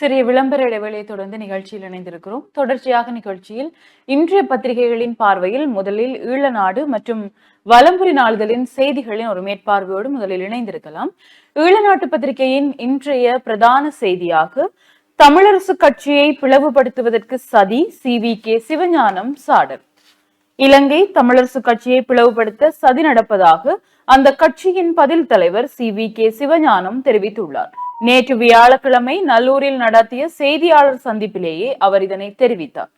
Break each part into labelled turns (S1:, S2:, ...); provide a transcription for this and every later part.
S1: சிறிய விளம்பர இடைவேளையை தொடர்ந்து நிகழ்ச்சியில் இணைந்திருக்கிறோம். தொடர்ச்சியாக நிகழ்ச்சியில் இன்றைய பத்திரிகைகளின் பார்வையில் முதலில் ஈழநாடு மற்றும் வலம்புரி நாளிதழின் செய்திகளின் ஒரு மேற்பார்வையோடு முதலில் இணைந்திருக்கலாம். ஈழநாட்டு பத்திரிகையின் இன்றைய பிரதான செய்தியாக தமிழரசு கட்சியை பிளவுபடுத்துவதற்கு சதி சி வி கே சிவஞானம் சாடல் இலங்கை தமிழரசு கட்சியை பிளவுபடுத்த சதி நடப்பதாக அந்த கட்சியின் பதில் தலைவர் சி வி கே சிவஞானம் தெரிவித்துள்ளார். நேற்று வியாழக்கிழமை நல்லூரில் நடத்திய செய்தியாளர் சந்திப்பிலேயே அவர் இதனை தெரிவித்தார்.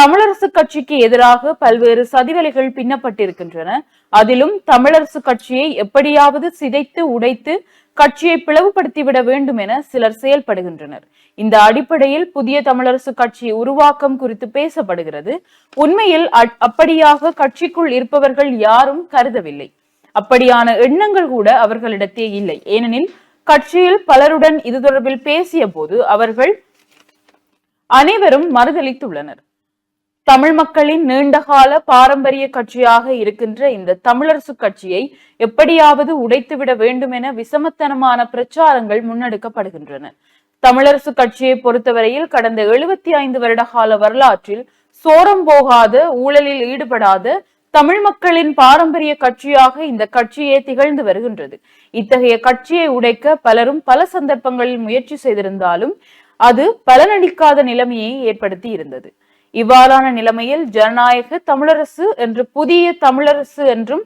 S1: தமிழரசு கட்சிக்கு எதிராக பல்வேறு சதிவலைகள் பின்னப்பட்டிருக்கின்றன. அதிலும் தமிழரசு கட்சியை எப்படியாவது சிதைத்து உடைத்து கட்சியை பிளவுபடுத்திவிட வேண்டும் என சிலர் செயல்படுகின்றனர். இந்த அடிப்படையில் புதிய தமிழரசு கட்சி உருவாக்கம் குறித்து பேசப்படுகிறது. உண்மையில் அ- அப்படியாக கட்சிக்குள் இருப்பவர்கள் யாரும் கருதவில்லை. அப்படியான எண்ணங்கள் கூட அவர்களிடத்தே இல்லை. ஏனெனில் கட்சியில் பலருடன் இது தொடர்பில் பேசிய போது அவர்கள் அனைவரும் மறுதளித்துள்ளனர் தமிழ் மக்களின் நீண்டகால பாரம்பரிய கட்சியாக இருக்கின்ற இந்த தமிழரசு கட்சியை எப்படியாவது உடைத்துவிட வேண்டும் என விசமத்தனமான பிரச்சாரங்கள் முன்னெடுக்கப்படுகின்றன. தமிழரசு கட்சியை பொறுத்தவரையில் கடந்த எழுபத்தி ஐந்து வருட கால வரலாற்றில் சோரம் போகாத ஊழலில் ஈடுபடாத தமிழ் மக்களின் பாரம்பரிய கட்சியாக இந்த கட்சியே திகழ்ந்து வருகின்றது. இத்தகைய கட்சியை உடைக்க பலரும் பல சந்தர்ப்பங்களில் முயற்சி செய்திருந்தாலும் அது பலனளிக்காத நிலைமையை ஏற்படுத்தி இருந்தது. இவ்வாறான நிலைமையில் ஜனநாயக தமிழரசு என்று புதிய தமிழரசு என்றும்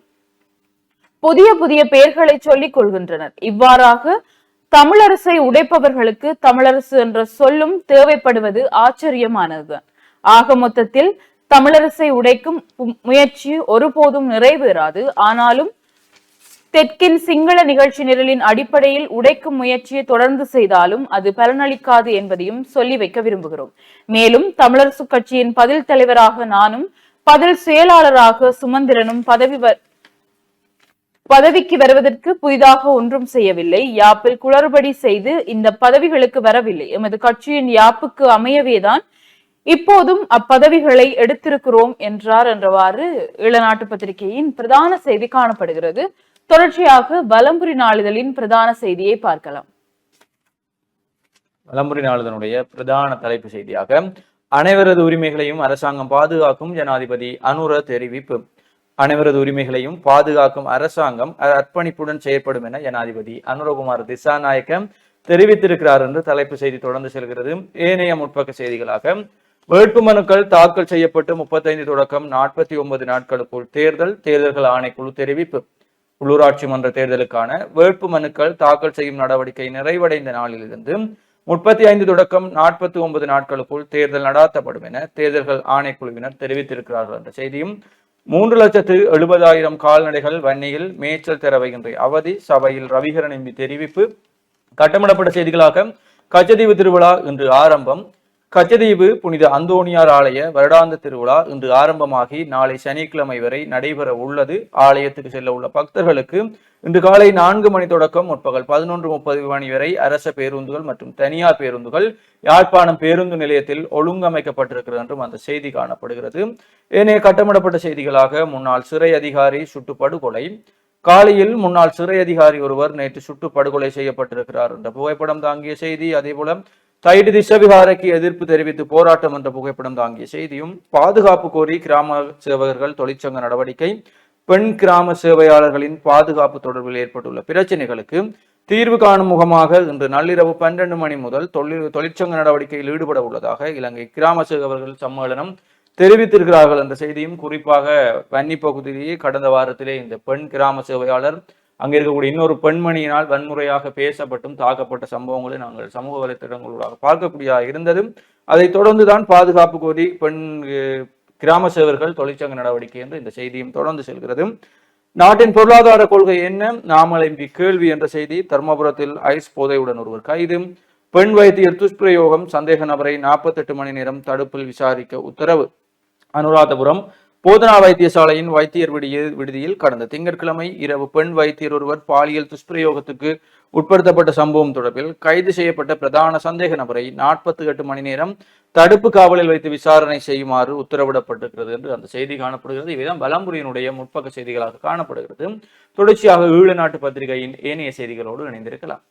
S1: புதிய புதிய பெயர்களை சொல்லிக் கொள்கின்றனர். இவ்வாறாக தமிழரசை உடைப்பவர்களுக்கு தமிழரசு என்ற சொல்லும் தேவைப்படுவது ஆச்சரியமானதுதான். ஆக மொத்தத்தில் தமிழரசை உடைக்கும் முயற்சி ஒருபோதும் நிறைவேறாது. ஆனாலும் தெற்கின் சிங்கள நிகழ்ச்சி நிரலின் அடிப்படையில் உடைக்கும் முயற்சியை தொடர்ந்து செய்தாலும் அது பலனளிக்காது என்பதையும் சொல்லி வைக்க விரும்புகிறோம். மேலும் தமிழரசு கட்சியின் பதில் தலைவராக நானும் பதில் செயலாளராக சுமந்திரனும் பதவி பதவிக்கு வருவதற்கு புதிதாக ஒன்றும் செய்யவில்லை. யாப்பில் குளறுபடி செய்து இந்த பதவிகளுக்கு வரவில்லை. எமது கட்சியின் யாப்புக்கு அமையவேதான் இப்போதும் அப்பதவிகளை எடுத்திருக்கிறோம் என்றார் என்றவாறு ஈழநாட்டு பத்திரிகையின் பிரதான செய்தி காணப்படுகிறது. தொடர்ச்சியாக வலம்புரி நாளிதழின் பிரதான செய்தியை பார்க்கலாம்.
S2: வலம்புரி நாளிதனுடைய பிரதான தலைப்பு செய்தியாக அனைவரது உரிமைகளையும் அரசாங்கம் பாதுகாக்கும் ஜனாதிபதி அனுர தெரிவிப்பு. அனைவரது உரிமைகளையும் பாதுகாக்கும் அரசாங்கம் அர்ப்பணிப்புடன் செயற்படும் என ஜனாதிபதி அனுரகுமார் திசாநாயக்க தெரிவித்திருக்கிறார் என்று தலைப்பு செய்தி தொடர்ந்து செல்கிறது. ஏனைய முற்பக்க செய்திகளாக வேட்புமனுக்கள் தாக்கல் செய்யப்பட்டு முப்பத்தைந்து தொடக்கம் நாற்பத்தி ஒன்பது நாட்களுக்குள் தேர்தல் தேர்தல்கள் ஆணைக்குழு தெரிவிப்பு. உள்ளூராட்சி மன்ற தேர்தலுக்கான வேட்பு மனுக்கள் தாக்கல் செய்யும் நடவடிக்கை நிறைவடைந்த நாளிலிருந்து முப்பத்தி ஐந்து தொடக்கம் நாற்பத்தி ஒன்பது நாட்களுக்குள் தேர்தல் நடாத்தப்படும் என தேர்தல்கள் ஆணைக்குழுவினர் தெரிவித்திருக்கிறார்கள் என்ற செய்தியும் மூன்று லட்சத்து எழுபதாயிரம் கால்நடைகள் வன்னியில் மேய்ச்சல் தர அவதி சபையில் ரவிகரன் எம்பி தெரிவிப்பு. கட்டமிடப்பட்ட செய்திகளாக கச்சதீவு திருவிழா இன்று ஆரம்பம். கச்சதீவு புனித அந்தோணியார் ஆலய வருடாந்த திருவிழா இன்று ஆரம்பமாகி நாளை சனிக்கிழமை வரை நடைபெற உள்ளது. ஆலயத்துக்கு செல்ல உள்ள பக்தர்களுக்கு இன்று காலை நான்கு மணி தொடக்கம் முற்பகல் பதினொன்று முப்பது மணி வரை அரச பேருந்துகள் மற்றும் தனியார் பேருந்துகள் யாழ்ப்பாணம் பேருந்து நிலையத்தில் ஒழுங்கமைக்கப்பட்டிருக்கிறது என்றும் அந்த செய்தி காணப்படுகிறது. ஏனைய கட்டமிடப்பட்ட செய்திகளாக முன்னாள் சிறை அதிகாரி சுட்டு படுகொலை காலையில் முன்னாள் சிறை அதிகாரி ஒருவர் நேற்று சுட்டு படுகொலை செய்யப்பட்டிருக்கிறார் என்ற புகைப்படம் தாங்கிய செய்தி. அதேபோல தைடு திசவிகாரைக்கு எதிர்ப்பு தெரிவித்து போராட்டம் என்ற புகைப்படம் தாங்கிய செய்தியும் பாதுகாப்பு கோரி கிராம சேவகர்கள் தொழிற்சங்க நடவடிக்கை பெண் கிராம சேவையாளர்களின் பாதுகாப்பு தொடர்பில் ஏற்பட்டுள்ள பிரச்சனைகளுக்கு தீர்வு காணும் முகமாக இன்று நள்ளிரவு பன்னிரண்டு மணி முதல் தொழில் தொழிற்சங்க நடவடிக்கையில் ஈடுபட உள்ளதாக இலங்கை கிராம சேவகர்கள் சம்மேளனம் தெரிவித்திருக்கிறார்கள் என்ற செய்தியும் குறிப்பாக வன்னி பகுதியிலேயே கடந்த வாரத்திலே இந்த பெண் கிராம சேவையாளர் அங்கே இருக்கக்கூடிய இன்னொரு பெண்மணியினால் வன்முறையாக பேசப்பட்டும் தாக்கப்பட்ட சம்பவங்களை நாங்கள் சமூக வலைத்தளங்களூடாக பார்க்கக்கூடியதாக இருந்தது அதைத் தொடர்ந்துதான் பாதுகாப்பு கோரி பெண் கிராம சேவர்கள் தொழிற்சங்க நடவடிக்கை என்று இந்த செய்தியும் தொடர்ந்து செல்கிறது நாட்டின் பொருளாதார கொள்கை என்ன? நாமல் எம்பி கேள்வி என்ற செய்தி தர்மபுரத்தில் ஐஸ் போதையுடன் ஒருவர் கைது. பெண் வைத்தியர் துஷ்பிரயோகம் சந்தேக நபரை நாற்பத்தெட்டு மணி நேரம் தடுப்பில் விசாரிக்க உத்தரவு. அனுராதபுரம் போதனா வைத்தியசாலையின் வைத்தியர் விடிய விடுதியில் கடந்த திங்கட்கிழமை இரவு பெண் வைத்தியர் ஒருவர் பாலியல் துஷ்பிரயோகத்துக்கு உட்படுத்தப்பட்ட சம்பவம் தொடர்பில் கைது செய்யப்பட்ட பிரதான சந்தேக நபரை நாற்பத்தி எட்டு மணி நேரம் தடுப்பு காவலில் வைத்து விசாரணை செய்யுமாறு உத்தரவிடப்பட்டிருக்கிறது என்று அந்த செய்தி காணப்படுகிறது. இவைதான் பலம்புரியினுடைய முற்பக்க செய்திகளாக காணப்படுகிறது. தொடர்ச்சியாக ஈழ நாட்டு பத்திரிகையின் ஏனைய செய்திகளோடு இணைந்திருக்கலாம்.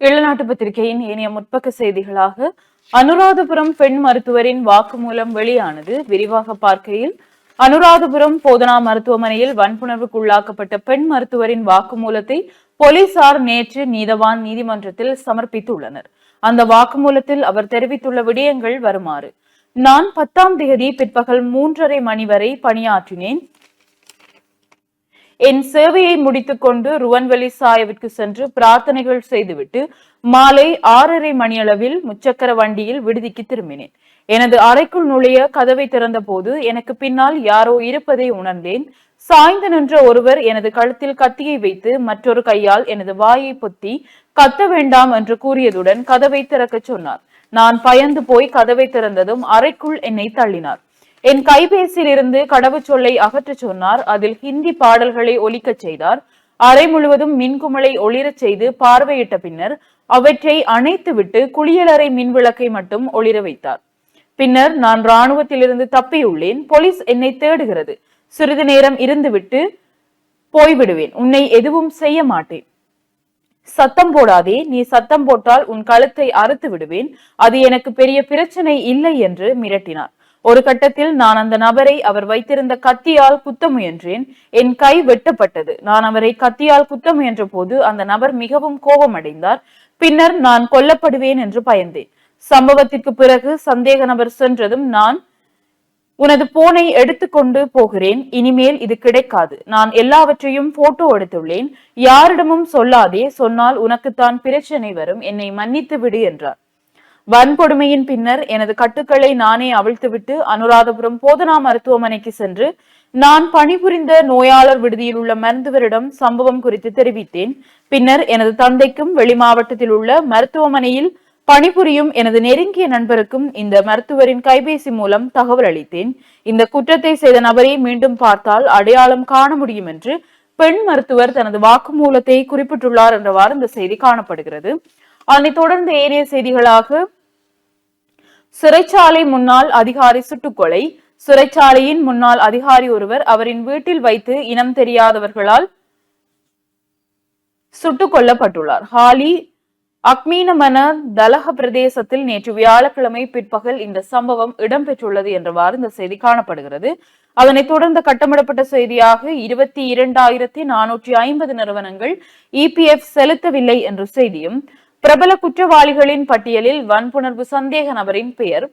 S1: ஈழநாட்டு பத்திரிகையின் ஏனைய முற்பக்க செய்திகளாக அனுராதபுரம் பெண் மருத்துவரின் வாக்குமூலம் வெளியானது. விரிவாக பார்க்கையில் அனுராதபுரம் போதனா மருத்துவமனையில் வன்புணர்வுக்குள்ளாக்கப்பட்ட பெண் மருத்துவரின் வாக்குமூலத்தை போலீசார் நேற்று நீதவான் நீதிமன்றத்தில் சமர்ப்பித்துள்ளனர். அந்த வாக்குமூலத்தில் அவர் தெரிவித்துள்ள விடயங்கள் வருமாறு. நான் பத்தாம் தேதி பிற்பகல் மூன்றரை மணி வரை பணியாற்றினேன். என் சேவையை முடித்துக்கொண்டு ருவன்வெளி சாயவிற்கு சென்று பிரார்த்தனைகள் செய்துவிட்டு மாலை ஆறரை மணியளவில் முச்சக்கர வண்டியில் விடுதிக்கு திரும்பினேன். எனது அறைக்குள் நுழைய கதவை திறந்தபோது எனக்கு பின்னால் யாரோ இருப்பதை உணர்ந்தேன். சாய்ந்து நின்ற ஒருவர் எனது கழுத்தில் கத்தியை வைத்து மற்றொரு கையால் எனது வாயை பொத்தி கத்த வேண்டாம் என்று கூறியதுடன் கதவை திறக்கச் சொன்னார். நான் பயந்து போய் கதவை திறந்ததும் அறைக்குள் என்னை தள்ளினார். என் கைபேசியில் இருந்து கடவுச்சொல்லை அகற்றச் சொன்னார். அதில் ஹிந்தி பாடல்களை ஒலிக்கச் செய்தார். அறை முழுவதும் மின்குமலை ஒளிரச் செய்து பார்வையிட்ட பின்னர் அவற்றை அணைத்துவிட்டு குளியலறை மின் விளக்கை மட்டும் ஒளிர வைத்தார். பின்னர் நான் இராணுவத்திலிருந்து தப்பியுள்ளேன். போலீஸ் என்னை தேடுகிறது. சிறிது நேரம் இருந்துவிட்டு போய்விடுவேன். உன்னை எதுவும் செய்ய மாட்டேன். சத்தம் போடாதே. நீ சத்தம் போட்டால் உன் கழுத்தை அறுத்து விடுவேன். அது எனக்கு பெரிய பிரச்சனை இல்லை என்று மிரட்டினார். ஒரு கட்டத்தில் நான் அந்த நபரை அவர் வைத்திருந்த கத்தியால் குத்த முயன்றேன். என் கை வெட்டப்பட்டது. நான் அவரை கத்தியால் குத்த முயன்ற போது அந்த நபர் மிகவும் கோபமடைந்தார். பின்னர் நான் கொல்லப்படுவேன் என்று பயந்தேன். சம்பவத்திற்கு பிறகு சந்தேக நபர் சென்றதும் நான் உனது போனை எடுத்துக்கொண்டு போகிறேன் இனிமேல் இது கிடைக்காது. நான் எல்லாவற்றையும் போட்டோ எடுத்துள்ளேன். யாரிடமும் சொல்லாதே சொன்னால் உனக்குத்தான் பிரச்சனை வரும். என்னை மன்னித்து விடு என்றார். வன்கொடுமையின் பின்னர் எனது கட்டுக்களை நானே அவிழ்த்துவிட்டு அனுராதபுரம் போதனா மருத்துவமனைக்கு சென்று நான் பணிபுரிந்த நோயாளர் விடுதியில் உள்ள மருந்துவரிடம் சம்பவம் குறித்து தெரிவித்தேன். பின்னர் எனது தந்தைக்கும் வெளி மாவட்டத்தில் உள்ள மருத்துவமனையில் பணிபுரியும் எனது நெருங்கிய நண்பருக்கும் இந்த மருத்துவரின் கைபேசி மூலம் தகவல் அளித்தேன். இந்த குற்றத்தை செய்த நபரை மீண்டும் பார்த்தால் அடையாளம் காண முடியும் என்று பெண் மருத்துவர் தனது வாக்குமூலத்தை குறிப்பிட்டுள்ளார் என்றவாறு இந்த செய்தி காணப்படுகிறது. அதனைத் தொடர்ந்து ஏனைய செய்திகளாக சிறைச்சாலை முன்னாள் அதிகாரி சுட்டுக்கொலை சிறைச்சாலையின் முன்னாள் அதிகாரி ஒருவர் அவரின் வீட்டில் வைத்து இனம் தெரியாதவர்களால் சுட்டுக் கொல்லப்பட்டுள்ளார் ஹாலி அக்மீனமன தலக பிரதேசத்தில் நேற்று வியாழக்கிழமை பிற்பகல் இந்த சம்பவம் இடம்பெற்றுள்ளது என்றவாறு இந்த செய்தி காணப்படுகிறது. அதனைத் தொடர்ந்து கட்டமிடப்பட்ட செய்தியாக இருபத்தி இரண்டாயிரத்தி நானூற்றி ஐம்பது நிறுவனங்கள் இபிஎஃப் செலுத்தவில்லை என்ற செய்தியும் பிரபல குற்றவாளிகளின் பட்டியலில் வன்புணர்வு சந்தேக நபரின் பெயர்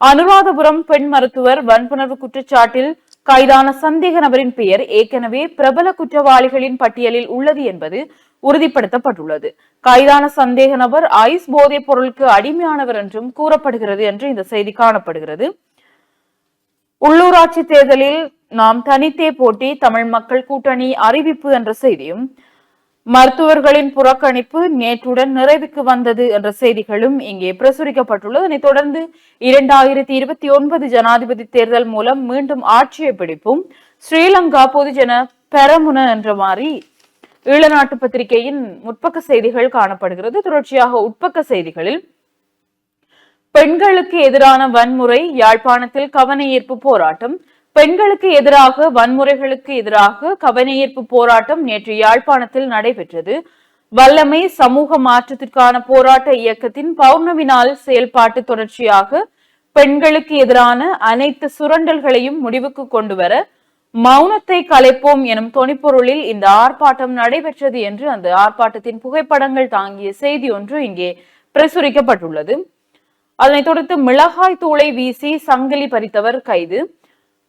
S1: அனுராதபுரம் பெண் மருத்துவர் வன்புணர்வு குற்றச்சாட்டில் கைதான சந்தேக நபரின் பெயர் ஏற்கனவே பிரபல குற்றவாளிகளின் பட்டியலில் உள்ளது என்பது உறுதிப்படுத்தப்பட்டுள்ளது. கைதான சந்தேக நபர் ஐஸ் போதைப் பொருளுக்கு அடிமையானவர் என்றும் கூறப்படுகிறது என்று இந்த செய்தி காணப்படுகிறது. உள்ளூராட்சி தேர்தலில் நாம் தனித்தே போட்டி தமிழ் மக்கள் கூட்டணி அறிவிப்பு என்ற செய்தியும் மருத்துவர்களின் புறக்கணிப்பு நேற்றுடன் நிறைவுக்கு வந்தது என்ற செய்திகளும் இங்கே பிரசுரிக்கப்பட்டுள்ளது. அதனைத் தொடர்ந்து இரண்டாயிரத்தி இருபத்தி ஒன்பது ஜனாதிபதி தேர்தல் மூலம் மீண்டும் ஆட்சியை பிடிப்பும். ஸ்ரீலங்கா பொதுஜன பெரமுன என்ற மாதிரி ஈழநாட்டு பத்திரிகையின் முற்பக்க செய்திகள் காணப்படுகிறது. தொடர்ச்சியாக உட்பக்க செய்திகளில் பெண்களுக்கு எதிரான வன்முறை யாழ்ப்பாணத்தில் கவனஈர்ப்பு போராட்டம் பெண்களுக்கு எதிராக வன்முறைகளுக்கு எதிராக கவனஈர்ப்பு போராட்டம் நேற்று யாழ்ப்பாணத்தில் நடைபெற்றது. வல்லமை சமூக மாற்றத்திற்கான போராட்ட இயக்கத்தின் பௌர்ணமி நாள் செயல்பாட்டு தொடர்ச்சியாக பெண்களுக்கு எதிரான அனைத்து சுரண்டல்களையும் முடிவுக்கு கொண்டு வர மௌனத்தை கலைப்போம் எனும் தொனிப்பொருளில் இந்த ஆர்ப்பாட்டம் நடைபெற்றது என்று அந்த ஆர்ப்பாட்டத்தின் புகைப்படங்கள் தாங்கிய செய்தி ஒன்று இங்கே பிரசுரிக்கப்பட்டுள்ளது. அதனைத் தொடர்ந்து மிளகாய் தூளை வீசி சங்கிலி பறித்தவர் கைது.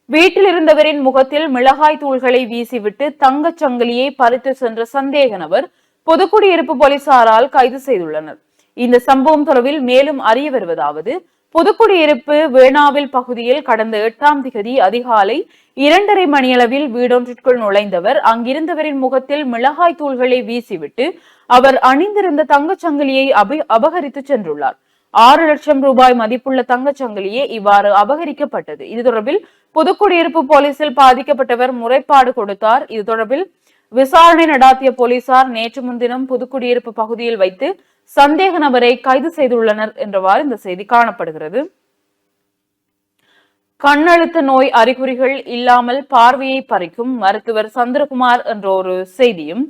S1: வீட்டில் இருந்தவரின் முகத்தில் மிளகாய் தூள்களை வீசிவிட்டு தங்கச் சங்கிலியை பறித்து சென்ற சந்தேக நபர் பொதுக்குடியிருப்பு போலீசாரால் கைது செய்துள்ளனர். இந்த சம்பவம் தொடர்பில் மேலும் அறிய வருவதாவது பொதுக்குடியிருப்பு வேணாவில் பகுதியில் கடந்த எட்டாம் திகதி அதிகாலை இரண்டரை மணியளவில் வீடொன்றிற்குள் நுழைந்தவர் அங்கிருந்தவரின் முகத்தில் மிளகாய் தூள்களை வீசிவிட்டு அவர் அணிந்திருந்த தங்கச் சங்கிலியை அபி அபகரித்து சென்றுள்ளார். ஆறு லட்சம் ரூபாய் மதிப்புள்ள தங்கச் சங்கிலியே இவ்வாறு அபகரிக்கப்பட்டது. இது தொடர்பில் புதுக்குடியிருப்பு போலீசில் பாதிக்கப்பட்டவர் முறைப்பாடு கொடுத்தார். இது தொடர்பில் விசாரணை நடாத்திய போலீசார் நேற்று முன்தினம் புதுக்குடியிருப்பு பகுதியில் வைத்து சந்தேக நபரை கைது செய்துள்ளனர் என்றவாறு இந்த செய்தி காணப்படுகிறது. கண்ணழுத்த நோய் அறிகுறிகள் இல்லாமல் பார்வையை பறிக்கும் மருத்துவர் சந்திரகுமார் என்ற ஒரு செய்தியும்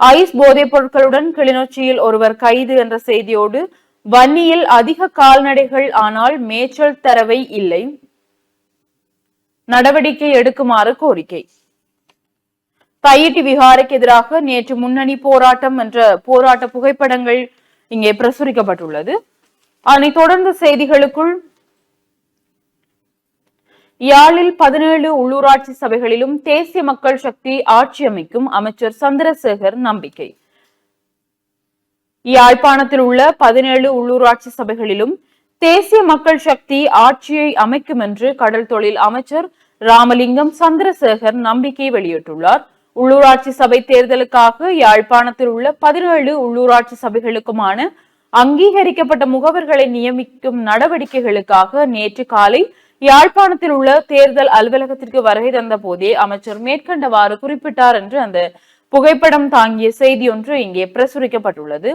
S1: ஐஸ் போதைப் பொருட்களுடன் கிளிநொச்சியில் ஒருவர் கைது என்ற செய்தியோடு வன்னியில் அதிக கால்நடைகள் ஆனால் மேய்ச்சல் தரவை இல்லை. நடவடிக்கை எடுக்குமாறு கோரிக்கை. தையிட்டி விகாரைக்கு எதிராக நேற்று முன்னணி போராட்டம் என்ற போராட்ட புகைப்படங்கள் இங்கே பிரசுரிக்கப்பட்டுள்ளது. அதனைத் தொடர்ந்து செய்திகளுக்குள் யாழில் பதினேழு உள்ளூராட்சி சபைகளிலும் தேசிய மக்கள் சக்தி ஆட்சி அமைக்கும் அமைச்சர் சந்திரசேகர் நம்பிக்கை. யாழ்ப்பாணத்தில் உள்ள பதினேழு உள்ளூராட்சி சபைகளிலும் தேசிய மக்கள் சக்தி ஆட்சியை அமைக்கும் என்று கடல் தொழில் அமைச்சர் ராமலிங்கம் சந்திரசேகர் நம்பிக்கை வெளியிட்டுள்ளார். உள்ளூராட்சி சபை தேர்தலுக்காக யாழ்ப்பாணத்தில் உள்ள பதினேழு உள்ளூராட்சி சபைகளுக்குமான அங்கீகரிக்கப்பட்ட முகவர்களை நியமிக்கும் நடவடிக்கைகளுக்காக நேற்று காலை யாழ்ப்பாணத்தில் உள்ள தேர்தல் அலுவலகத்திற்கு வருகை தந்த போதே அமைச்சர் மேற்கண்டவாறு குறிப்பிட்டார் என்று அந்த புகைப்படம் தாங்கிய செய்தி ஒன்று இங்கே பிரசுரிக்கப்பட்டுள்ளது.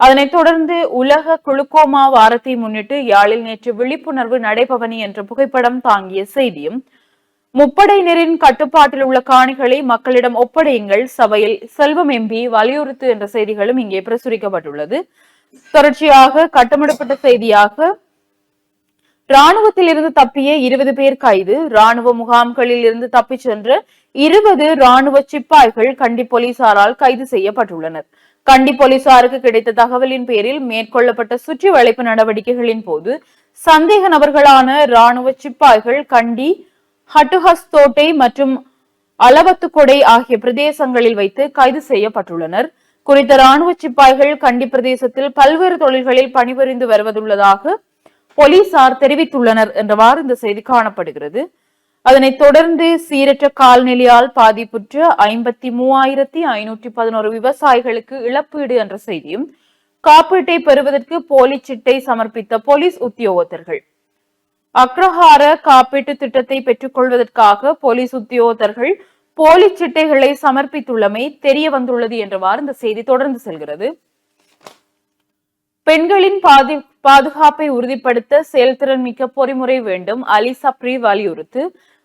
S1: அதனைத் தொடர்ந்து உலக குளுக்கோமா வாரத்தை முன்னிட்டு யாழில் நேற்று விழிப்புணர்வு நடைபவனி என்ற புகைப்படம் தாங்கிய செய்தியும் முப்படையினரின் கட்டுப்பாட்டில் உள்ள காணிகளை மக்களிடம் ஒப்படையுங்கள் சபையில் செல்வம் எம்பி வலியுறுத்து என்ற செய்திகளும் இங்கே பிரசுரிக்கப்பட்டுள்ளது. தொடர்ச்சியாக கட்டமிடப்பட்ட செய்தியாக ராணுவத்தில் இருந்து தப்பிய இருபது பேர் கைது. ராணுவ முகாம்களில் இருந்து தப்பிச் சென்ற இருபது ராணுவ சிப்பாய்கள் கண்டி போலீசாரால் கைது செய்யப்பட்டுள்ளனர். கண்டி போலீசாருக்கு கிடைத்த தகவலின் பேரில் மேற்கொள்ளப்பட்ட சுற்றி வளைப்பு நடவடிக்கைகளின் போது சந்தேக நபர்களான ராணுவ சிப்பாய்கள் கண்டி ஹட்டுஹஸ்தோட்டை மற்றும் அளவத்துக்கொடை ஆகிய பிரதேசங்களில் வைத்து கைது செய்யப்பட்டுள்ளனர். குறித்த ராணுவ சிப்பாய்கள் கண்டி பிரதேசத்தில் பல்வேறு தொழில்களில் பணிபுரிந்து வருவதுள்ளதாக போலீசார் தெரிவித்துள்ளனர் என்றவாறு இந்த செய்தி காணப்படுகிறது. அதனைத் தொடர்ந்து சீரற்ற கால்நிலையால் பாதிப்புற்ற ஐம்பத்தி மூவாயிரத்தி ஐநூற்றி பதினோரு விவசாயிகளுக்கு இழப்பீடு என்ற செய்தியும் காப்பீட்டை பெறுவதற்கு போலி சிட்டை சமர்ப்பித்த போலீஸ் உத்தியோகத்தர்கள். அக்ரஹார காப்பீட்டு திட்டத்தை பெற்றுக்கொள்வதற்காக போலீஸ் உத்தியோகத்தர்கள் போலி சிட்டைகளை சமர்ப்பித்துள்ளமை தெரிய வந்துள்ளது என்றவாறு இந்த செய்தி தொடர்ந்து செல்கிறது. பெண்களின் பாதி பாதுகாப்பை உறுதிப்படுத்த செயல்திறன் மிக்க பொறிமுறை வேண்டும். அலி சப்ரி வலியுறுத்து.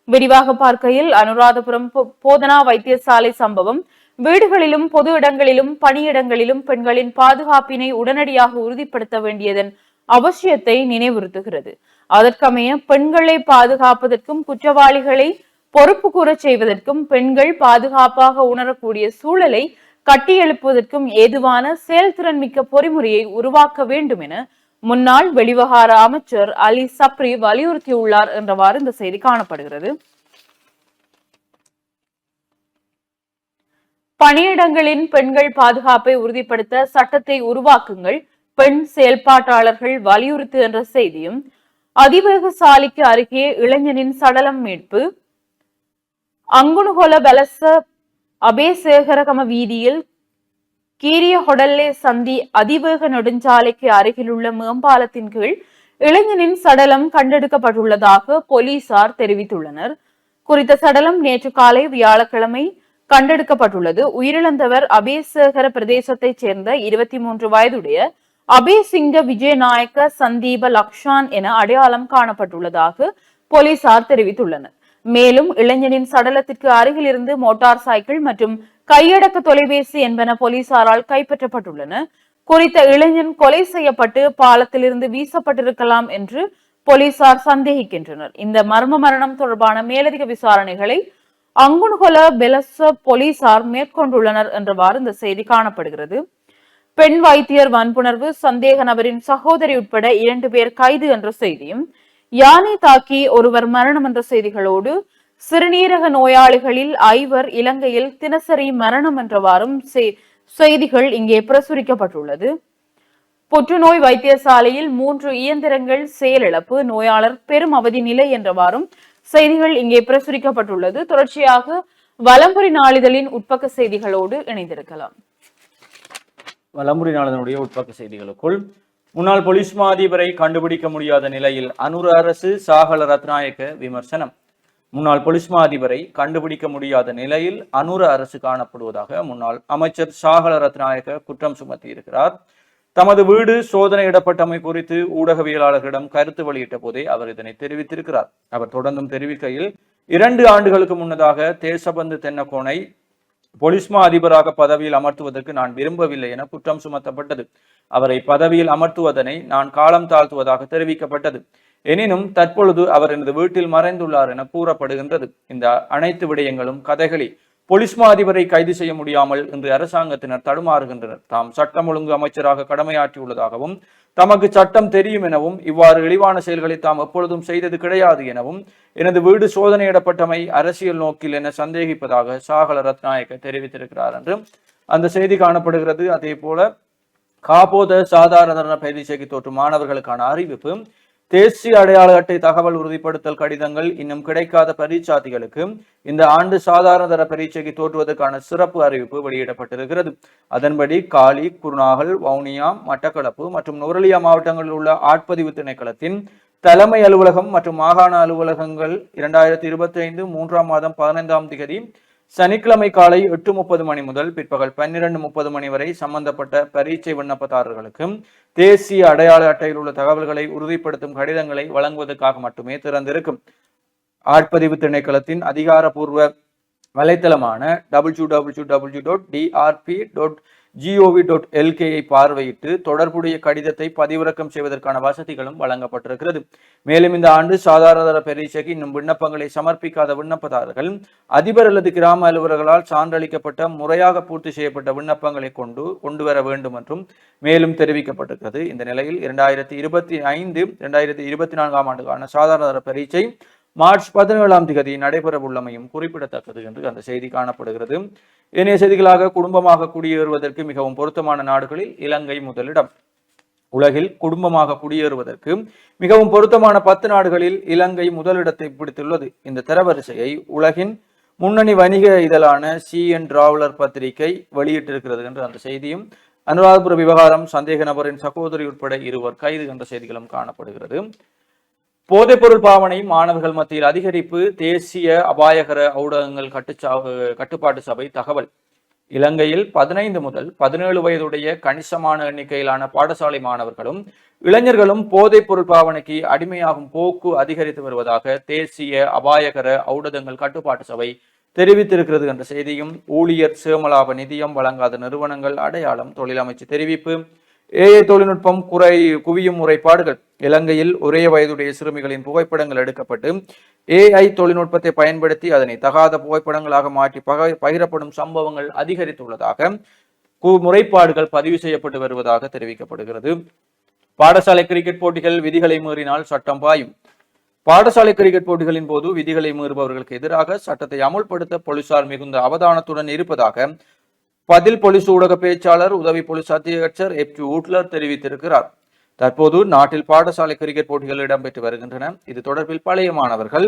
S1: விரிவாக பார்க்கையில் அனுராதபுரம் போதனா வைத்தியசாலை சம்பவம். வீடுகளிலும் பொது இடங்களிலும் பணியிடங்களிலும் பெண்களின் பாதுகாப்பினை உடனடியாக உறுதிப்படுத்த வேண்டியதன் அவசியத்தை நினைவுறுத்துகிறது. அதற்கமைய பெண்களை பாதுகாப்பதற்கும் குற்றவாளிகளை பொறுப்பு கூறச் செய்வதற்கும் பெண்கள் பாதுகாப்பாக உணரக்கூடிய சூழலை கட்டியெழுப்புவதற்கும் ஏதுவான செயல்திறன் மிக்க பொறிமுறையை உருவாக்க வேண்டும் என முன்னாள் வெளிவகார அமைச்சர் அலி சப்ரி வலியுறுத்தியுள்ளார் என்றவாறு இந்த செய்தி காணப்படுகிறது. பணியிடங்களின் பெண்கள் பாதுகாப்பை உறுதிப்படுத்த சட்டத்தை உருவாக்குங்கள் பெண் செயல்பாட்டாளர்கள் வலியுறுத்து என்ற செய்தியும் அதிவேக சாலைக்கு அருகே இளைஞனின் சடலம் மீட்பு அங்குணுகோல பலச அபேசேகரகம வீதியில் கீரிய ஹொடல்லே சந்தி அதிவேக நெடுஞ்சாலைக்கு அருகிலுள்ள மேம்பாலத்தின் கீழ் இளைஞனின் சடலம் கண்டெடுக்கப்பட்டுள்ளதாக போலீசார் தெரிவித்துள்ளனர். குறித்த சடலம் நேற்று காலை வியாழக்கிழமை கண்டெடுக்கப்பட்டுள்ளது. உயிரிழந்தவர் அபேசேகர பிரதேசத்தைச் சேர்ந்த இருபத்தி மூன்று வயதுடைய அபேசிங்க விஜயநாயக்க சந்தீப லக்ஷான் என அடையாளம் காணப்பட்டுள்ளதாக போலீசார் தெரிவித்துள்ளனர். மேலும் இளைஞனின் சடலத்திற்கு அருகில் இருந்து மோட்டார் சைக்கிள் மற்றும் கையடக்க தொலைபேசி என்பன போலீசாரால் கைப்பற்றப்பட்டுள்ளன. குறித்த இளைஞன் கொலை செய்யப்பட்டு பாலத்திலிருந்து வீசப்பட்டிருக்கலாம் என்று போலீசார் சந்தேகிக்கின்றனர். இந்த மர்ம மரணம் தொடர்பான மேலதிக விசாரணைகளை அங்குன்கொல பெலச போலீசார் மேற்கொண்டுள்ளனர் என்றவாறு இந்த செய்தி காணப்படுகிறது. பெண் வைத்தியர் வன்புணர்வு சந்தேக நபரின் சகோதரி உட்பட இரண்டு பேர் கைது என்ற செய்தியும் யானை தாக்கி ஒருவர் மரணம் என்ற செய்திகளோடு சிறுநீரக நோயாளிகளில் ஐவர் இலங்கையில் தினசரி மரணம் என்றவாறும் செய்திகள் இங்கே பிரசுரிக்கப்பட்டுள்ளது. புற்றுநோய் வைத்தியசாலையில் மூன்று இயந்திரங்கள் செயலிழப்பு நோயாளர் பெரும் அவதி நிலை என்றவாறும் செய்திகள் இங்கே பிரசுரிக்கப்பட்டுள்ளது. தொடர்ச்சியாக வலம்புரி நாளிதழின் உட்பக்க செய்திகளோடு இணைந்திருக்கலாம்.
S2: வலம்புரி நாளதனுடைய உட்பக்க செய்திகளுக்குள் முன்னாள் போலீஸ் அதிபரை கண்டுபிடிக்க முடியாத நிலையில் அனுர அரசு சாகல ரத்நாயக்க விமர்சனம். முன்னாள் போலீஸ் அதிபரை கண்டுபிடிக்க முடியாத நிலையில் அனுர அரசு காணப்படுவதாக முன்னாள் அமைச்சர் சாகல ரத்நாயக்க குற்றம் சுமத்தி இருக்கிறார் தமது வீடு சோதனையிடப்பட்டமை குறித்து ஊடகவியலாளர்களிடம் கருத்து வெளியிட்ட போதே அவர் இதனை தெரிவித்திருக்கிறார். அவர் தொடர்ந்தும் தெரிவிக்கையில் இரண்டு ஆண்டுகளுக்கு முன்னதாக தேசபந்து தென்னக்கோனை பொலிஸ்மா அதிபராக பதவியில் அமர்த்துவதற்கு நான் விரும்பவில்லை என குற்றம் சுமத்தப்பட்டது. அவரை பதவியில் அமர்த்துவதனை நான் காலம் தாழ்த்துவதாக தெரிவிக்கப்பட்டது. எனினும் தற்பொழுது அவர் எனது வீட்டில் மறைந்துள்ளார் என கூறப்படுகின்றது. இந்த அனைத்து விடயங்களும் கதைகளில் பொலிஸ் மா அதிபரை கைது செய்ய முடியாமல் இன்று அரசாங்கத்தினர் தடுமாறுகின்றனர். தாம் சட்டம் ஒழுங்கு அமைச்சராக கடமையாற்றியுள்ளதாகவும் தமக்கு சட்டம் தெரியும் எனவும் இவ்வாறு இழிவான செயல்களை தாம் எப்பொழுதும் செய்தது கிடையாது எனவும் எனது வீடு சோதனையிடப்பட்டமை அரசியல் நோக்கில் என சந்தேகிப்பதாக சாகல ரத்நாயக்க தெரிவித்திருக்கிறார் என்று அந்த செய்தி காணப்படுகிறது. அதே போல காபோத சாதாரண பயிற்சிக்கு தோற்றும் மாணவர்களுக்கான அறிவிப்பு தேசிய அடையாள அட்டை தகவல் உறுதிப்படுத்தல் கடிதங்கள் இன்னும் கிடைக்காத பரீட்சார்த்திகளுக்கு இந்த ஆண்டு சாதாரண தர பரீட்சைக்கு தோற்றுவதற்கான சிறப்பு அறிவிப்பு வெளியிடப்பட்டிருக்கிறது. அதன்படி காலி குருநாகல் வவுனியா மட்டக்களப்பு மற்றும் நுரலியா மாவட்டங்களில் உள்ள ஆட்பதிவு திணைக்களத்தின் தலைமை அலுவலகம் மற்றும் மாகாண அலுவலகங்கள் இரண்டாயிரத்தி இருபத்தி ஐந்து மூன்றாம் மாதம் பதினைந்தாம் திகதி சனிக்கிழமை காலை எட்டு முப்பது மணி முதல் பிற்பகல் பன்னிரண்டு முப்பது மணி வரை சம்பந்தப்பட்ட பரீட்சை விண்ணப்பதாரர்களுக்கும் தேசிய அடையாள அட்டையில் உள்ள தகவல்களை உறுதிப்படுத்தும் கடிதங்களை வழங்குவதற்காக மட்டுமே திறந்திருக்கும். ஆட்பதிவு திணைக்களத்தின் அதிகாரப்பூர்வ வலைத்தளமான W W W dot DRP dot GOV dot எல்கேயை பார்வையிட்டு தொடர்புடைய கடிதத்தை பதிவிறக்கம் செய்வதற்கான வசதிகளும் வழங்கப்பட்டிருக்கிறது. மேலும் இந்த ஆண்டு சாதாரண தர பரீட்சைக்கு இன்னும் விண்ணப்பங்களை சமர்ப்பிக்காத விண்ணப்பதாரர்கள் அதிபர் அல்லது கிராம அலுவலர்களால் சான்றளிக்கப்பட்ட முறையாக பூர்த்தி செய்யப்பட்ட விண்ணப்பங்களை கொண்டு கொண்டு வர வேண்டும் என்றும் மேலும் தெரிவிக்கப்பட்டிருக்கிறது. இந்த நிலையில் இரண்டாயிரத்தி இருபத்தி ஐந்து இரண்டாயிரத்தி இருபத்தி நான்காம் ஆண்டுக்கான சாதாரண தர பரீட்சை மார்ச் பதினேழாம் தேதி நடைபெறவுள்ளமையும் குறிப்பிடத்தக்கது என்று அந்த செய்தி காணப்படுகிறது. இணைய செய்திகளாக குடும்பமாக குடியேறுவதற்கு மிகவும் பொருத்தமான நாடுகளில் இலங்கை முதலிடம். உலகில் குடும்பமாக குடியேறுவதற்கு மிகவும் பொருத்தமான பத்து நாடுகளில் இலங்கை முதலிடத்தை பிடித்துள்ளது. இந்த தரவரிசையை உலகின் முன்னணி வணிக இதழான சி என் டிராவலர் பத்திரிகை வெளியிட்டிருக்கிறது என்று அந்த செய்தியும் அனுராதபுர விவகாரம் சந்தேக நபரின் சகோதரி உட்பட இருவர் கைது என்ற செய்திகளும் காணப்படுகிறது. போதைப்பொருள் பாவனை மாணவர்கள் மத்தியில் அதிகரிப்பு தேசிய அபாயகர ஊடகங்கள் கட்டுச்சா கட்டுப்பாட்டு சபை தகவல். இலங்கையில் பதினைந்து முதல் பதினேழு வயதுடைய கணிசமான எண்ணிக்கையிலான பாடசாலை மாணவர்களும் இளைஞர்களும் போதைப் பொருள் பாவனைக்கு அடிமையாகும் போக்கு அதிகரித்து வருவதாக தேசிய அபாயகர ஊடகங்கள் கட்டுப்பாட்டு சபை தெரிவித்திருக்கிறது என்ற செய்தியும் ஊழியர் சேமலாப நிதியம் வழங்காத நிறுவனங்கள் அடையாளம் தொழிலமைச்சு தெரிவிப்பு. ஏஐ தொழில்நுட்பம் குறை குவியும் முறைப்பாடுகள். இலங்கையில் ஒரே வயதுடைய சிறுமிகளின் புகைப்படங்கள் எடுக்கப்பட்டு ஏஐ தொழில்நுட்பத்தை பயன்படுத்தி அதனை தகாத புகைப்படங்களாக மாற்றி பக பகிரப்படும் சம்பவங்கள் அதிகரித்துள்ளதாக கு- முறைப்பாடுகள் பதிவு செய்யப்பட்டு வருவதாக தெரிவிக்கப்படுகிறது. பாடசாலை கிரிக்கெட் போட்டிகள் விதிகளை மீறினால் சட்டம் பாயும். பாடசாலை கிரிக்கெட் போட்டிகளின் போது விதிகளை மீறுபவர்களுக்கு எதிராக சட்டத்தை அமுல்படுத்த போலீசார் மிகுந்த அவதானத்துடன் இருப்பதாக பதில் போலீஸ் ஊடக பேச்சாளர் உதவி போலீஸ் அத்தியட்சர் எப் டி ஊட்லர் தெரிவித்திருக்கிறார். தற்போது நாட்டில் பாடசாலை கிரிக்கெட் போட்டிகள் இடம்பெற்று வருகின்றன. இது தொடர்பில் பழைய மாணவர்கள்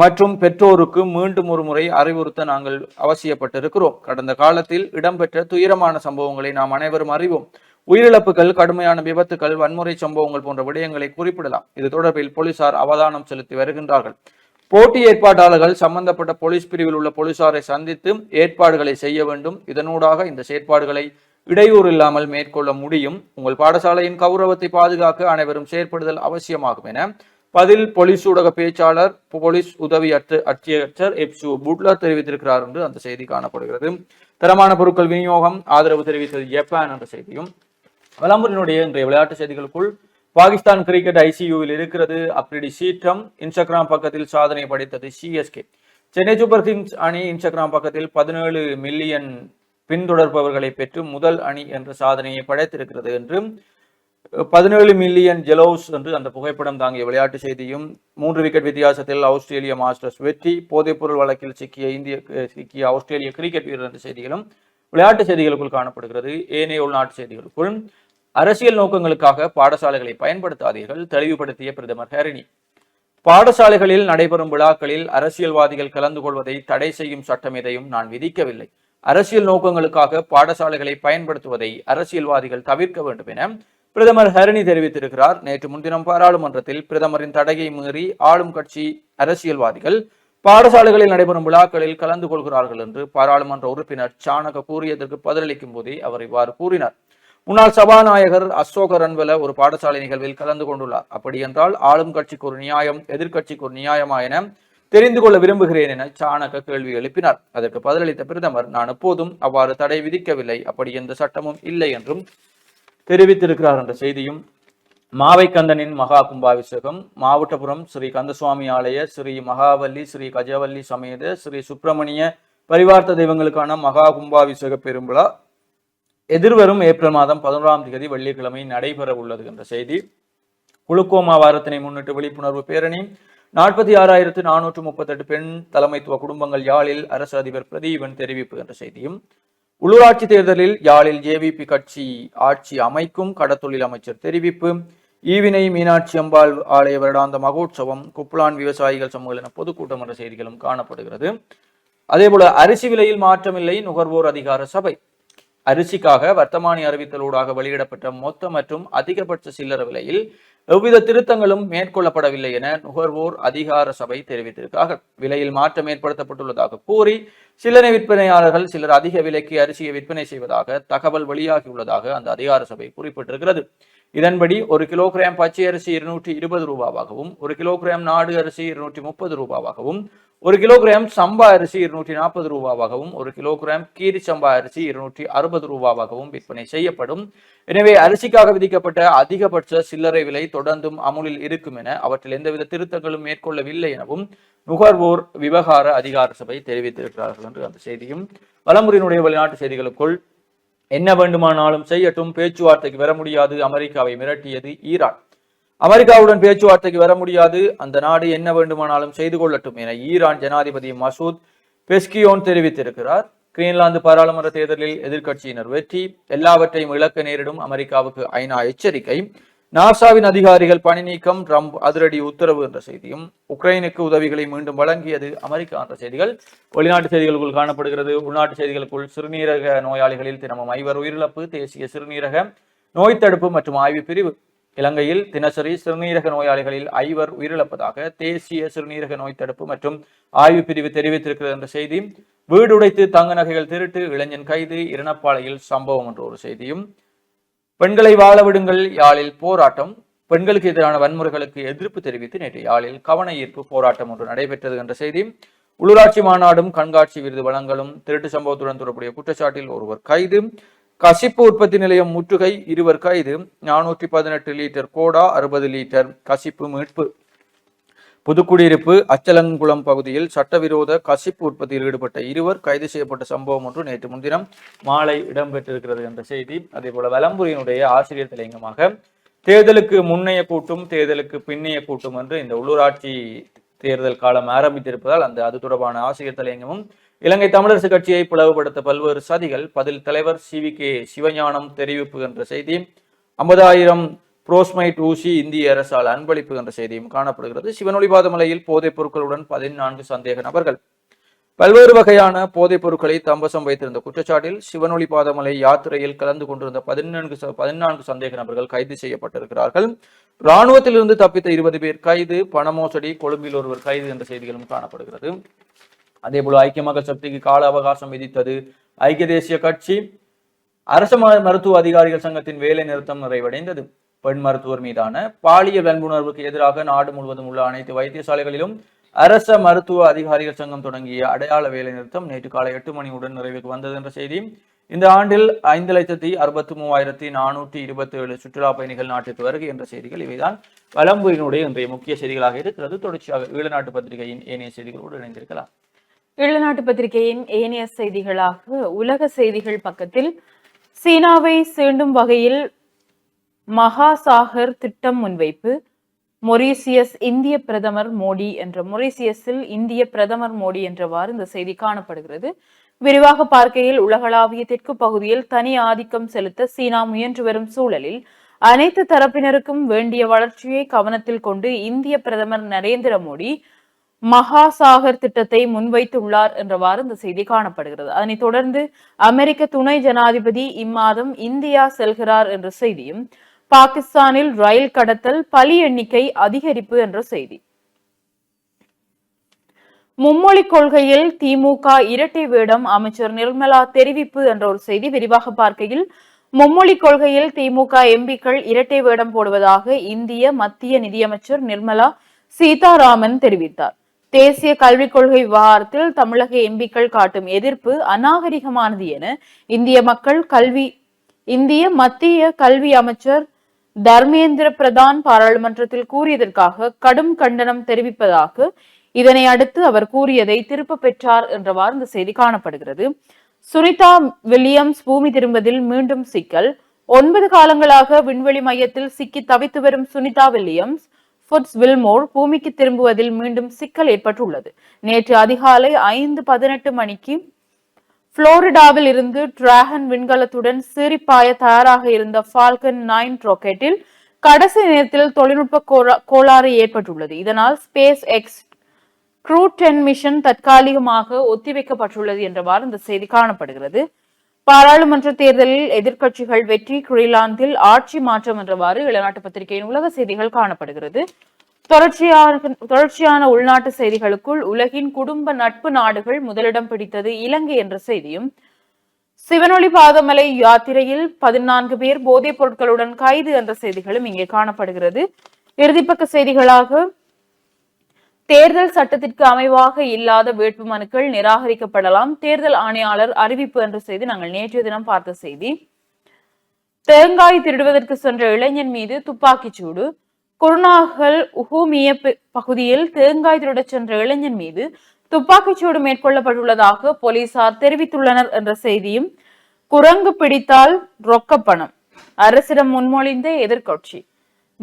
S2: மற்றும் பெற்றோருக்கு மீண்டும் ஒரு முறை அறிவுறுத்த நாங்கள் அவசியப்பட்டிருக்கிறோம். கடந்த காலத்தில் இடம்பெற்ற துயரமான சம்பவங்களை நாம் அனைவரும் அறிவோம். உயிரிழப்புகள் கடுமையான விபத்துகள் வன்முறை சம்பவங்கள் போன்ற விடயங்களை குறிப்பிடலாம். இது தொடர்பில் போலீசார் அவதானம் செலுத்தி வருகின்றார்கள். போட்டி ஏற்பாட்டாளர்கள் சம்பந்தப்பட்ட போலீஸ் பிரிவில் உள்ள போலீசாரை சந்தித்து ஏற்பாடுகளை செய்ய வேண்டும். இதனூடாக இந்த செயற்பாடுகளை இடையூறு இல்லாமல் மேற்கொள்ள முடியும். உங்கள் பாடசாலையின் கௌரவத்தை பாதுகாக்க அனைவரும் செயற்படுதல் அவசியமாகும் என பதில் போலீஸ் ஊடக பேச்சாளர் போலீஸ் உதவி அட்டு அத்தியட்சர் எப்சு புட்லர் தெரிவித்திருக்கிறார் என்று அந்த செய்தி காணப்படுகிறது. தரமான பொருட்கள் விநியோகம் ஆதரவு தெரிவித்தது ஜப்பான் என்ற செய்தியும். வலம்புரினுடைய இன்றைய விளையாட்டு செய்திகளுக்குள் பாகிஸ்தான் கிரிக்கெட் ஐசியூவில் இருக்கிறது. அப்ரிடி சீற்றம் இன்ஸ்டாகிராம் பக்கத்தில் சாதனை படைத்தது சிஎஸ்கே சென்னை சூப்பர் கிங்ஸ் அணி இன்ஸ்டாகிராம் பக்கத்தில் பதினேழு மில்லியன் பின்தொடர்பவர்களை பெற்று முதல் அணி என்ற சாதனையை படைத்திருக்கிறது என்று பதினேழு மில்லியன் ஜெலோஸ் என்று அந்த புகைப்படம் தாங்கிய விளையாட்டு செய்தியும் மூன்று விக்கெட் வித்தியாசத்தில் ஆஸ்திரேலிய மாஸ்டர்ஸ் வெற்றி போதைப்பொருள் வழக்கில் சிக்கிய இந்திய சிக்கிய ஆஸ்திரேலிய கிரிக்கெட் வீரர் என்ற செய்திகளும் விளையாட்டு செய்திகளுக்குள் காணப்படுகிறது. ஏனைய உள்நாட்டு செய்திகளுக்குள் அரசியல் நோக்கங்களுக்காக பாடசாலைகளை பயன்படுத்தாதீர்கள் தெளிவுபடுத்திய பிரதமர் ஹரிணி. பாடசாலைகளில் நடைபெறும் விழாக்களில் அரசியல்வாதிகள் கலந்து கொள்வதை தடை செய்யும் சட்டம் எதையும் நான் விதிக்கவில்லை. அரசியல் நோக்கங்களுக்காக பாடசாலைகளை பயன்படுத்துவதை அரசியல்வாதிகள் தவிர்க்க வேண்டும் என பிரதமர் ஹரணி தெரிவித்திருக்கிறார். நேற்று முன்தினம் பாராளுமன்றத்தில் பிரதமரின் தடையை மீறி ஆளும் கட்சி அரசியல்வாதிகள் பாடசாலைகளில் நடைபெறும் விழாக்களில் கலந்து கொள்கிறார்கள் என்று பாராளுமன்ற உறுப்பினர் சாணக கூறியதற்கு பதிலளிக்கும் போதே அவர் இவ்வாறு கூறினார். முன்னாள் சபாநாயகர் அசோக ரன்வல ஒரு பாடசாலை நிகழ்வில் கலந்து கொண்டுள்ளார். அப்படி என்றால் ஆளும் கட்சிக்கு ஒரு நியாயம் எதிர்க்கட்சிக்கு ஒரு நியாயமா என தெரிந்து கொள்ள விரும்புகிறேன் என சாணக்க கேள்வி எழுப்பினார். அதற்கு பதிலளித்த பிரதமர் நான் எப்போதும் அவ்வாறு தடை விதிக்கவில்லை. அப்படி எந்த சட்டமும் இல்லை என்றும் தெரிவித்திருக்கிறார் என்ற செய்தியும் மாவைக்கந்தனின் மகா கும்பாபிஷேகம் மாவட்டபுரம் ஸ்ரீ கந்தசுவாமி ஆலய ஸ்ரீ மகாவல்லி ஸ்ரீ கஜவல்லி சமேத ஸ்ரீ சுப்பிரமணிய பரிவார்த்த தெய்வங்களுக்கான மகா கும்பாபிஷேக பெருவிழா எதிர்வரும் ஏப்ரல் மாதம் பதினோராம் தேதி வெள்ளிக்கிழமை நடைபெற உள்ளது என்ற செய்தி. குளுக்கோமா வாரத்தினை முன்னிட்டு விழிப்புணர்வு பேரணி. நாற்பத்தி ஆறாயிரத்து நானூற்று முப்பத்தெட்டு பெண் தலைமைத்துவ குடும்பங்கள் யாழில் அரசு அதிபர் பிரதீபன் தெரிவிப்பு என்ற செய்தியும் உள்ளூராட்சி தேர்தலில் யாழில் ஜேவிபி கட்சி ஆட்சி அமைக்கும் கடத்தொழில் அமைச்சர் தெரிவிப்பு. ஈவினை மீனாட்சி அம்பாள் ஆலய வருடாந்த மகோற்சவம் குப்லான் விவசாயிகள் சம்மேளன பொதுக்கூட்டம் என்ற செய்திகளும் காணப்படுகிறது. அதேபோல அரிசி விலையில் மாற்றமில்லை நுகர்வோர் அதிகார சபை. அரிசிக்காக வர்த்தமானி அறிவித்தலூடாக வெளியிடப்பட்ட மொத்த மற்றும் அதிகபட்ச சில்லற விலையில் எவ்வித திருத்தங்களும் மேற்கொள்ளப்படவில்லை என நுகர்வோர் அதிகார சபை தெரிவித்திருக்கிறார்கள். விலையில் மாற்றம் ஏற்படுத்தப்பட்டுள்ளதாக கூறி சில்லறை விற்பனையாளர்கள் சிலர் அதிக விலைக்கு அரிசியை விற்பனை செய்வதாக தகவல் வெளியாகியுள்ளதாக அந்த அதிகார சபை குறிப்பிட்டிருக்கிறது. இதன்படி ஒரு கிலோகிராம் பச்சை அரிசி இருநூற்றி இருபது ரூபாவாகவும் ஒரு கிலோகிராம் நாடு அரிசி இருநூற்றி முப்பது ரூபாவாகவும் ஒரு கிலோகிராம் சம்பா அரிசி இருநூற்றி நாற்பது ரூபாவாகவும் ஒரு கிலோகிராம் கீரி சம்பா அரிசி இருநூற்றி அறுபது ரூபாவாகவும் விற்பனை செய்யப்படும். எனவே அரிசிக்காக விதிக்கப்பட்ட அதிகபட்ச சில்லறை விலை தொடர்ந்தும் அமுலில் இருக்கும் என அவற்றில் எந்தவித திருத்தங்களும் மேற்கொள்ளவில்லை எனவும் நுகர்வோர் விவகார அதிகார சபை தெரிவித்திருக்கிறார்கள் என்று அந்த செய்தியும். வலமுறையினுடைய வெளிநாட்டு செய்திகளுக்குள் என்ன வேண்டுமானாலும் செய்யட்டும் பேச்சுவார்த்தைக்கு வர முடியாது அமெரிக்காவை மிரட்டியது ஈரான். அமெரிக்காவுடன் பேச்சுவார்த்தைக்கு வர முடியாது. அந்த நாடு என்ன வேண்டுமானாலும் செய்து கொள்ளட்டும் என ஈரான் ஜனாதிபதி மசூத் பெஸ்கியோன் தெரிவித்திருக்கிறார். கிரீன்லாந்து பாராளுமன்ற தேர்தலில் எதிர்க்கட்சியினர் வெற்றி எல்லாவற்றையும் இழக்க நேரிடும் அமெரிக்காவுக்கு ஐநா எச்சரிக்கை. நாசாவின் அதிகாரிகள் பணி நீக்கம் ட்ரம்ப் அதிரடி உத்தரவு என்ற செய்தியும் உக்ரைனுக்கு உதவிகளை மீண்டும் வழங்கியது அமெரிக்கா என்ற செய்திகள். வெளிநாட்டு செய்திகளுக்குள் காணப்படுகிறது. உள்நாட்டு செய்திகளுக்குள் சிறுநீரக நோயாளிகளில் தினமும் ஐவர் உயிரிழப்பு தேசிய சிறுநீரக நோய் தடுப்பு மற்றும் ஆய்வு பிரிவு இலங்கையில் தினசரி சிறுநீரக நோயாளிகளில் ஐவர் உயிரிழப்பதாக தேசிய சிறுநீரக நோய் தடுப்பு மற்றும் ஆய்வு பிரிவு தெரிவித்திருக்கிறது என்ற செய்தி. வீடு உடைத்து தங்க நகைகள் திருட்டு இளைஞன் கைது இரணப்பாளையில் சம்பவம் என்ற ஒரு செய்தியும். பெண்களை வாழ விடுங்கள் யாழில் போராட்டம். பெண்களுக்கு எதிரான வன்முறைகளுக்கு எதிர்ப்பு தெரிவித்து நேற்று யாழில் கவன ஈர்ப்பு போராட்டம் ஒன்று நடைபெற்றது என்ற செய்தி. உள்ளூராட்சி மாநாடும் கண்காட்சி விருது வழங்கலும் திருட்டு சம்பவத்துடன் தொடர்புடைய குற்றச்சாட்டில் ஒருவர் கைது. கசிப்பு உற்பத்தி நிலையம் முற்றுகை இருவர் கைது. நானூற்றி பதினெட்டு லிட்டர் கோடா அறுபது லிட்டர் கசிப்பு மீட்பு. புதுக்குடியிருப்பு அச்சலங்குளம் பகுதியில் சட்டவிரோத கசிப்பு உற்பத்தியில் ஈடுபட்ட இருவர் கைது செய்யப்பட்ட சம்பவம் ஒன்று நேற்று முன்தினம் மாலை இடம்பெற்றிருக்கிறது என்ற செய்தி. அதே போல வலம்புரியினுடைய ஆசிரியர் தலையங்கமாக தேர்தலுக்கு முன்னைய கூட்டும் தேர்தலுக்கு பின்னைய கூட்டும் என்று இந்த உள்ளூராட்சி தேர்தல் காலம் ஆரம்பித்திருப்பதால் அந்த அது தொடர்பான ஆசிரியர் தலையங்கமும் இலங்கை தமிழரசு கட்சியை பிளவுபடுத்த பல்வேறு சதிகள். பதில் தலைவர் சி வி கே சிவஞானம் தெரிவிப்பு என்ற செய்தி. ஐம்பதாயிரம் புரோஸ்மைட் ஊசி இந்திய அரசால் அன்பளிப்பு என்ற செய்தியும் காணப்படுகிறது. சிவனொளிபாத மலையில் போதைப் பொருட்களுடன் பதினான்கு சந்தேக நபர்கள். பல்வேறு வகையான போதைப் பொருட்களை தம்பசம் வைத்திருந்த குற்றச்சாட்டில் சிவனொளி பாதமலை யாத்திரையில் கலந்து கொண்டிருந்த பதினான்கு ச- பதினான்கு சந்தேக நபர்கள் கைது செய்யப்பட்டிருக்கிறார்கள். இராணுவத்திலிருந்து தப்பித்த இருபது பேர் கைது. பண மோசடி. கொழும்பில் ஒருவர் கைது என்ற செய்திகளும் காணப்படுகிறது. அதே போல ஐக்கிய மக்கள் சக்திக்கு கால அவகாசம் விதித்தது ஐக்கிய தேசிய கட்சி. அரசு ம- மருத்துவ அதிகாரிகள் சங்கத்தின் வேலை நிறுத்தம் நிறைவடைந்தது. பெண் மருத்துவர் மீதான பாலியல் வன்புணர்வுக்கு எதிராக நாடு முழுவதும் உள்ள அனைத்து வைத்தியசாலைகளிலும் அரச மருத்துவ அதிகாரிகள் சங்கம் தொடங்கிய அடையாள வேலை நிறுத்தம் நேற்று காலை எட்டு மணியுடன் நிறைவுக்கு வந்தது என்ற செய்தி. இந்த ஆண்டில் ஐந்து லட்சத்தி அறுபத்தி மூவாயிரத்தி நானூற்றி இருபத்தி ஏழு சுற்றுலா பயணிகள் நாட்டுக்கு வருகை என்ற செய்திகள் இவைதான். வலம்புரியினுடைய இன்றைய முக்கிய செய்திகளாக இருக்கிறது. தொடர்ச்சியாக ஈழநாட்டு பத்திரிகையின் ஏனைய செய்திகளோடு இணைந்திருக்கலாம்.
S1: ஈழநாட்டு பத்திரிகையின் ஏனைய செய்திகளாக உலக செய்திகள் பக்கத்தில் சீனாவை சீண்டும் வகையில் மகாசாகர் திட்டம் முன்வைப்பு. மொரீசியஸ் இந்திய பிரதமர் மோடி என்ற மொரீசியஸில் இந்திய பிரதமர் மோடி என்றவாறு இந்த செய்தி காணப்படுகிறது. விரிவாக பார்க்கையில் உலகளாவிய தெற்கு பகுதியில் தனி ஆதிக்கம் செலுத்த சீனா முயன்று வரும் சூழலில் அனைத்து தரப்பினருக்கும் வேண்டிய வளர்ச்சியை கவனத்தில் கொண்டு இந்திய பிரதமர் நரேந்திர மோடி மகாசாகர் திட்டத்தை முன்வைத்துள்ளார் என்றவாறு இந்த செய்தி காணப்படுகிறது. அதனைத் தொடர்ந்து அமெரிக்க துணை ஜனாதிபதி இம்மாதம் இந்தியா செல்கிறார் என்ற செய்தியும் பாகிஸ்தானில் ரயில் கடத்தல் பலி எண்ணிக்கை அதிகரிப்பு என்ற செய்தி. மும்மொழி கொள்கையில் திமுக இரட்டை வேடம் அமைச்சர் நிர்மலா தெரிவிப்பு என்ற ஒரு செய்தி விரிவாக பார்க்கையில் மும்மொழி கொள்கையில் திமுக எம்பிக்கள் இரட்டை வேடம் போடுவதாக இந்திய மத்திய நிதியமைச்சர் நிர்மலா சீதாராமன் தெரிவித்தார். தேசிய கல்விக் கொள்கை விவகாரத்தில் தமிழக எம்பிக்கள் காட்டும் எதிர்ப்பு அநாகரிகமானது என இந்திய மக்கள் கல்வி இந்திய மத்திய கல்வி அமைச்சர் தர்மேந்திர பிரதான் பாராளுமன்றத்தில் கூறியதற்காக கடும் கண்டனம் தெரிவிப்பதாக இதனை அடுத்து அவர் கூறியதை திருப்ப பெற்றார் என்றவாறு இந்த செய்தி காணப்படுகிறது. சுனிதா வில்லியம்ஸ் பூமி திரும்பதில் மீண்டும் சிக்கல். ஒன்பது காலங்களாக விண்வெளி மையத்தில் சிக்கி தவித்து வரும் சுனிதா வில்லியம்ஸ் ஃபுட்ஸ் வில்மோர் பூமிக்கு திரும்புவதில் மீண்டும் சிக்கல் ஏற்பட்டுள்ளது. நேற்று அதிகாலை ஐந்து பதினெட்டு மணிக்கு புளோரிடாவில் இருந்து டிராகன் விண்கலத்துடன் சிரிப்பாய தயாராக இருந்த ஃபால்கன் நைன் ராக்கெட்டில் கடைசி நேரத்தில் தொழில்நுட்ப கோளாறு ஏற்பட்டுள்ளது. இதனால் space X crew ten mission தற்காலிகமாக ஒத்திவைக்கப்பட்டுள்ளது என்றவாறு இந்த செய்தி காணப்படுகிறது. பாராளுமன்ற தேர்தலில் எதிர்க்கட்சிகள் வெற்றி கிரீலாந்தில் ஆட்சி மாற்றம் என்றவாறு இளநாட்டு பத்திரிகையின் உலக செய்திகள் காணப்படுகிறது. தொடர்ச்சியான தொடர்ச்சியான உள்நாட்டு செய்திகளுக்குள் உலகின் குடும்ப நட்பு நாடுகள் முதலிடம் பிடித்தது இலங்கை என்ற செய்தியும் சிவனொளி பாதமலை யாத்திரையில் பதினான்கு பேர் போதைப் பொருட்களுடன் கைது என்ற செய்திகளும் இங்கே காணப்படுகிறது. இறுதிப்பக்க செய்திகளாக தேர்தல் சட்டத்திற்கு அமைவாக இல்லாத வேட்பு மனுக்கள் நிராகரிக்கப்படலாம். தேர்தல் ஆணையாளர் அறிவிப்பு என்ற செய்தி நாங்கள் நேற்றைய தினம் பார்த்த செய்தி. தேங்காய் திருடுவதற்கு சென்ற இளைஞன் மீது துப்பாக்கிச் சூடு. குருநாகல் உஹூமிய பகுதியில் தேங்காய் திருடச் சென்ற இளைஞன் மீது துப்பாக்கிச் சூடு மேற்கொள்ளப்பட்டுள்ளதாக போலீசார் தெரிவித்துள்ளனர் என்ற செய்தியும் குரங்கு பிடித்தால் ரொக்கப்பணம் அரசிடம் முன்மொழிந்த எதிர்க்கட்சி.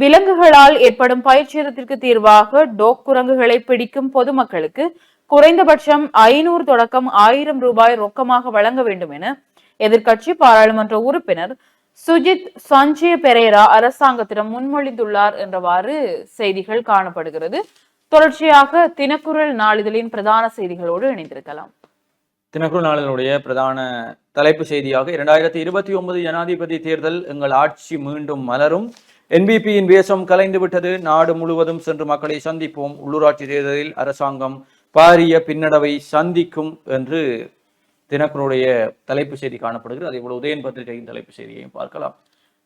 S1: விலங்குகளால் ஏற்படும் பயிற்சியத்திற்கு தீர்வாக டோக் குரங்குகளை பிடிக்கும் பொதுமக்களுக்கு குறைந்தபட்சம் ஐநூறு தொடக்கம் ஆயிரம் ரூபாய் ரொக்கமாக வழங்க வேண்டும் என எதிர்கட்சி பாராளுமன்ற உறுப்பினர் சுஜித் சஞ்சய பெரேரா அரசாங்கத்திடம் முன்மொழிந்துள்ளார் என்றவாறு செய்திகள் காணப்படுகிறது. தொடர்ச்சியாக தினக்குரல் நாளிதழின் பிரதான செய்திகளோடு இணைந்திருக்கலாம்.
S2: தினக்குரல் நாளினுடைய பிரதான தலைப்பு செய்தியாக இரண்டாயிரத்தி இருபத்தி ஒன்பது ஜனாதிபதி தேர்தல் எங்கள் ஆட்சி மீண்டும் மலரும். என்பிபியின் வேஷம் கலைந்து விட்டது. நாடு முழுவதும் சென்று மக்களை சந்திப்போம். உள்ளூராட்சி தேர்தலில் அரசாங்கம் பாரிய பின்னடைவை சந்திக்கும் என்று தினக்கனுடைய தலைப்பு செய்தி காணப்படுகிறது. அதே போல உதயன் பத்திரிகையின் தலைப்பு செய்தியையும் பார்க்கலாம்.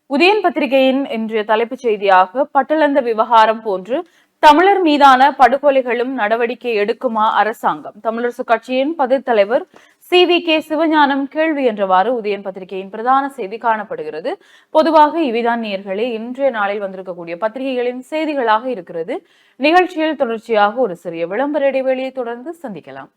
S1: உதயன் பத்திரிகையின் இன்றைய தலைப்புச் செய்தியாக பட்டளந்த விவகாரம் போன்று தமிழர் மீதான படுகொலைகளும் நடவடிக்கை எடுக்குமா அரசாங்கம்? தமிழரசு கட்சியின் பதில் தலைவர் சி. வி. கே. சிவஞானம் கேள்வி என்றவாறு உதயன் பத்திரிகையின் பிரதான செய்தி காணப்படுகிறது. பொதுவாக இவைதான் நேர்களே இன்றைய நாளில் வந்திருக்கக்கூடிய பத்திரிகைகளின் செய்திகளாக இருக்கிறது. நிகழ்ச்சியில் தொடர்ச்சியாக ஒரு சிறிய விளம்பர இடைவெளியை தொடர்ந்து சந்திக்கலாம்.